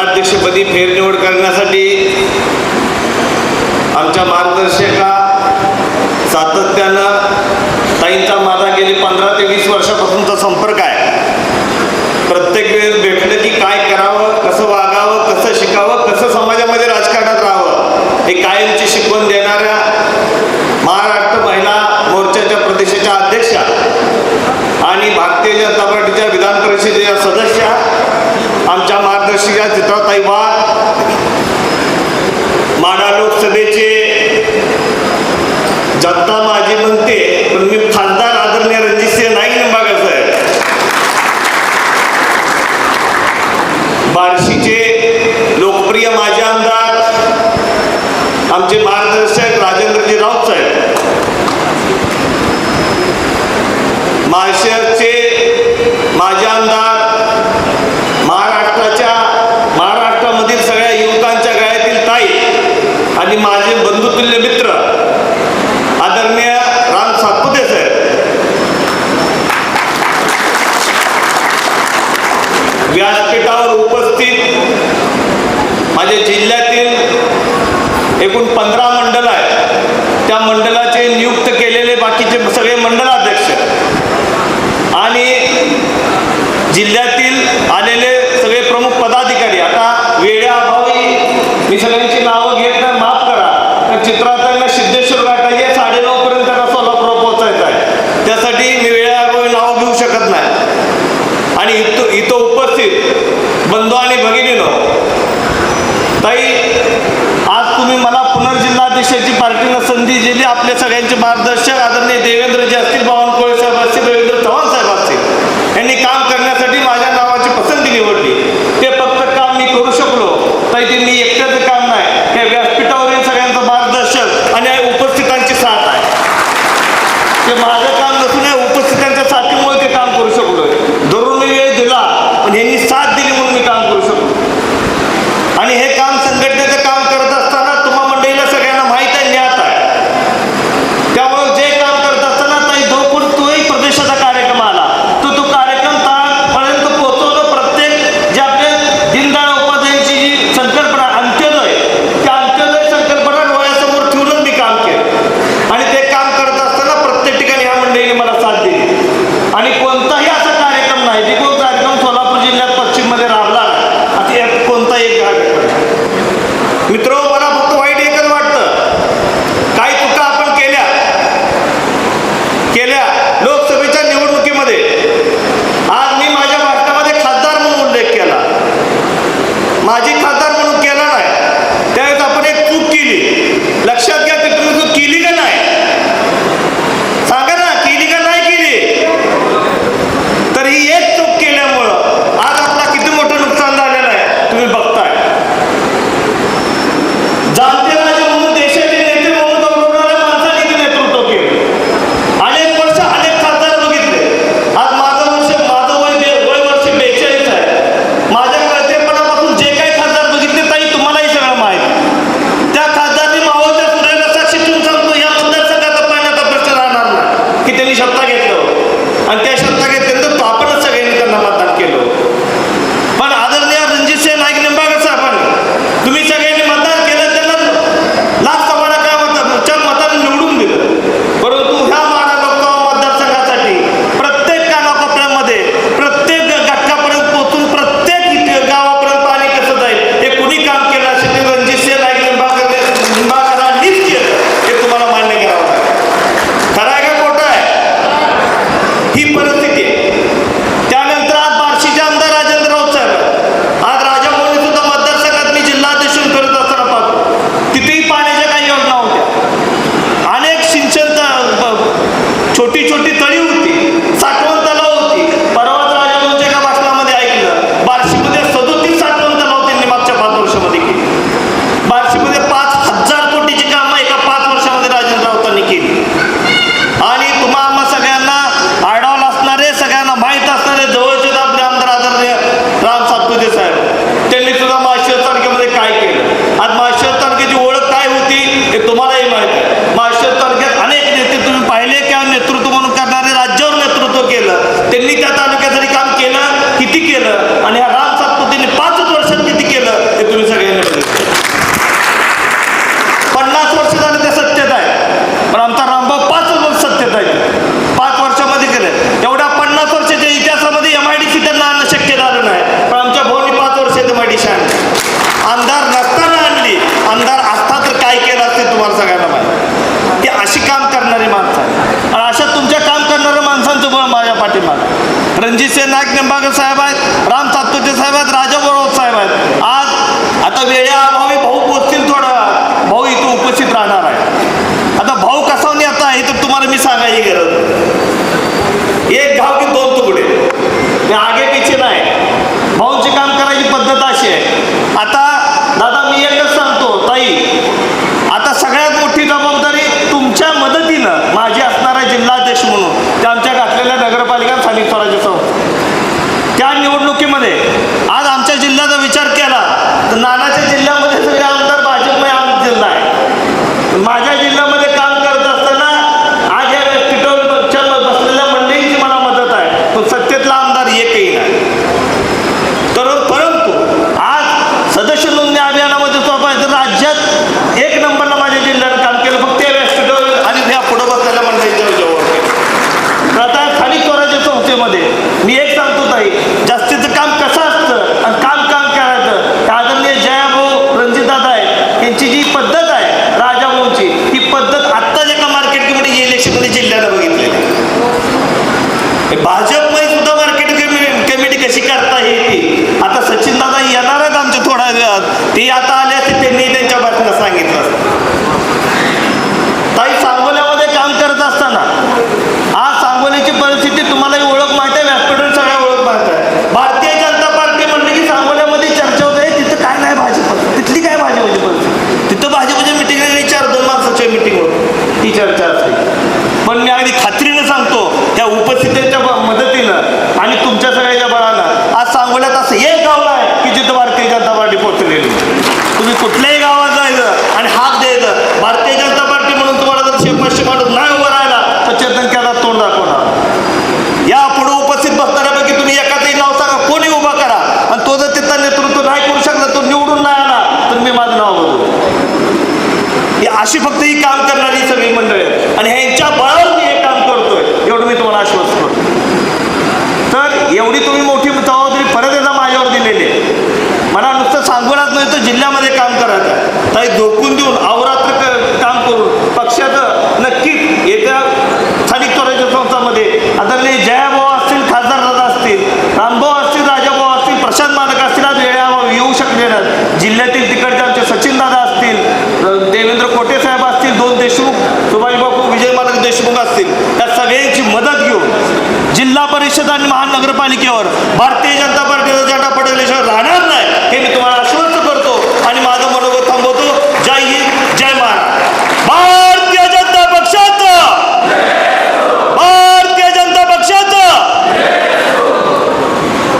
जिल्हाध्यक्षपदी फेरनिवड करण्यासाठी आमच्या मार्गदर्शक जनता माझी एकूण पंधरा मंडळ आहे त्या मंडळाचे नियुक्त केलेले बाकीचे सगळे मंडळाध्यक्ष आणि जिल्ह्यातील आलेले सगळे प्रमुख पदाधिकारी आता वेळेअभावी मी सगळ्यांची नावं घेत नाही माफ करा. तर चित्राताईंना सिद्धेश्वर गाठायचे साडेनऊ पर्यंत त्यांना सोलापूर पोहोचायचं आहे. त्यासाठी मी वेळेअभावी नावं घेऊ शकत नाही. आणि इथं इथं उपस्थित बंधू आणि भगिनी ताई आज तुम्ही मला पुनर्जिल्हाध्यक्षाची पार्टीनं संधी दिली. आपल्या सगळ्यांचे मार्गदर्शक आदरणीय देवेंद्रजी असतील बावनकुळे साहेब असतील रवींद्र चव्हाण साहेब असतील. यांनी काम करण्यासाठी माझ्या नावाची पसंती निवडली. ते फक्त काम मी करू शकलो. पाहिजे मी एकट्याचं काम नाही. हे व्यासपीठावरील सगळ्यांचं मार्गदर्शन आणि उपस्थितांची साथ आहे. ते माझं काम नसून या उपस्थितांच्या साथीमुळे ते काम करू शकलो धरून मी वेळ दिला पण यांनी साथ दिली म्हणून मी काम करू शकलो. आणि हे काम संघटनेचं आहे आता दादा मी एकच सांगतो ताई आता सगळ्यात मोठी जबाबदारी तुमच्या मदतीनं माझी असणारा जिल्हाध्यक्ष म्हणून त्या आमच्या घातलेल्या नगरपालिका स्थानिक स्वराज्य संस्था. त्या निवडणुकीमध्ये मी खात्रीनं सांगतो त्या उपस्थितीच्या मदतीनं आणि तुमच्या सगळ्याच्या बळानं. आज सांगवल्यात असं एक गाव आहे की जिथं भारतीय जनता पार्टी पोहोचलेली तुम्ही कुठल्याही गावात जायचं आणि हात द्यायचं. भारतीय जनता पार्टी म्हणून तुम्हाला जर शेपशी माणूस नाही उभं राहिला तर चेतन केला तोंड दाखवणार. या पुढे उपस्थित बसणाऱ्यापैकी तुम्ही एकाचही नाव सांगा. कोणी उभा करा. आणि तो जर तिथं नेतृत्व नाही करू शकला तो निवडून नाही आला तर मी माझं नाव बघू अशी फक्त भूमिकेवर भारतीय जनता पार्टीचा झेंडा पडल्याशिवाय राहणार नाही हे मी तुम्हाला आश्वस्त करतो. आणि माझं मनोगत थांबवतो.